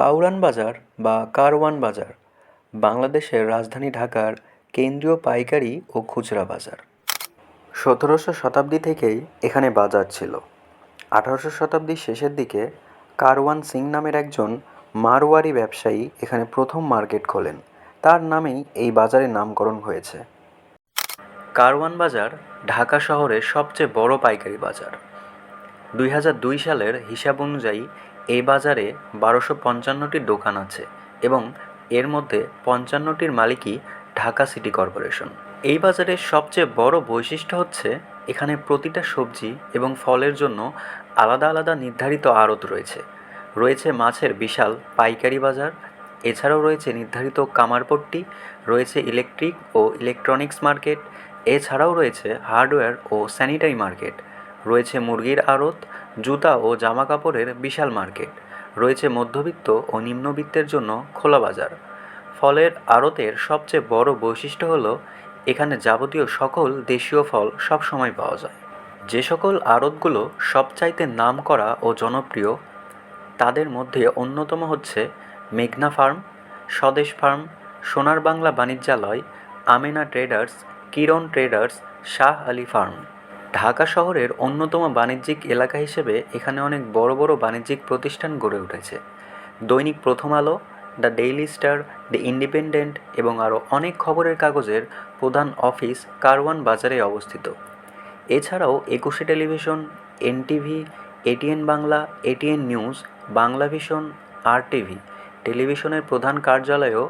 কাউরান বাজার বা কারওয়ান বাজার, বাংলাদেশের রাজধানী ঢাকার কেন্দ্রীয় পাইকারি ও খুচরা বাজার। সতেরোশো শতাব্দী থেকেই এখানে বাজার ছিল। আঠারোশো শতাব্দীর শেষের দিকে কারওয়ান সিং নামের একজন মারওয়ারি ব্যবসায়ী এখানে প্রথম মার্কেট খোলেন। তার নামেই এই বাজারের নামকরণ হয়েছে। কারওয়ান বাজার ঢাকা শহরের সবচেয়ে বড় পাইকারি বাজার। দুই দুই সালের হিসাব অনুযায়ী এই বাজারে বারোশো পঞ্চান্নটি দোকান আছে এবং এর মধ্যে পঞ্চান্নটির মালিকই ঢাকা সিটি কর্পোরেশন। এই বাজারের সবচেয়ে বড় বৈশিষ্ট্য হচ্ছে এখানে প্রতিটা সবজি এবং ফলের জন্য আলাদা আলাদা নির্ধারিত আড়ত রয়েছে। রয়েছে মাছের বিশাল পাইকারি বাজার, এছাড়াও রয়েছে নির্ধারিত কামারপট্টি, রয়েছে ইলেকট্রিক ও ইলেকট্রনিক্স মার্কেট, এছাড়াও রয়েছে হার্ডওয়্যার ও স্যানিটারি মার্কেট। রয়েছে মুরগির আড়ত, জুতা ও জামা কাপড়ের বিশাল মার্কেট। রয়েছে মধ্যবিত্ত ও নিম্নবিত্তের জন্য খোলা বাজার। ফলের আড়তের সবচেয়ে বড় বৈশিষ্ট্য হলো, এখানে যাবতীয় সকল দেশীয় ফল সব সময় পাওয়া যায়। যে সকল আড়তগুলো সবচাইতে নামকরা ও জনপ্রিয়, তাদের মধ্যে অন্যতম হচ্ছে মেঘনা firm, Swadesh firm Sonar Bangla Banijyaloy, Amena traders, Kiran traders, Shah Ali firm. Dhaka শহরের অন্যতম বাণিজ্যিক এলাকা হিসেবে এখানে অনেক বড় বড় বাণিজ্যিক প্রতিষ্ঠান গড়ে উঠেছে। Dainik Prothom Alo, the daily star, the independent এবং আরও অনেক খবরের কাগজের প্রধান অফিস কারওয়ান বাজারে অবস্থিত। এছাড়াও Ekushey television, NTV, ATN Bangla, ATN news, Bangla vision R TV টেলিভিশনের প্রধান কার্যালয়ও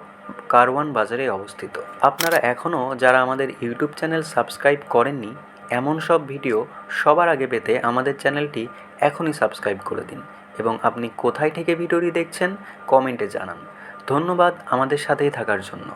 কারওয়ান বাজারে অবস্থিত। আপনারা এখনও যারা আমাদের ইউটিউব চ্যানেল সাবস্ক্রাইব করেননি এমন সব ভিডিও সবার আগে পেতে আমাদের চ্যানেলটি এখনই সাবস্ক্রাইব করে দিন এবং আপনি কোথায় থেকে ভিডিওটি দেখছেন কমেন্টে জানান। ধন্যবাদ আমাদের সাথেই থাকার জন্য।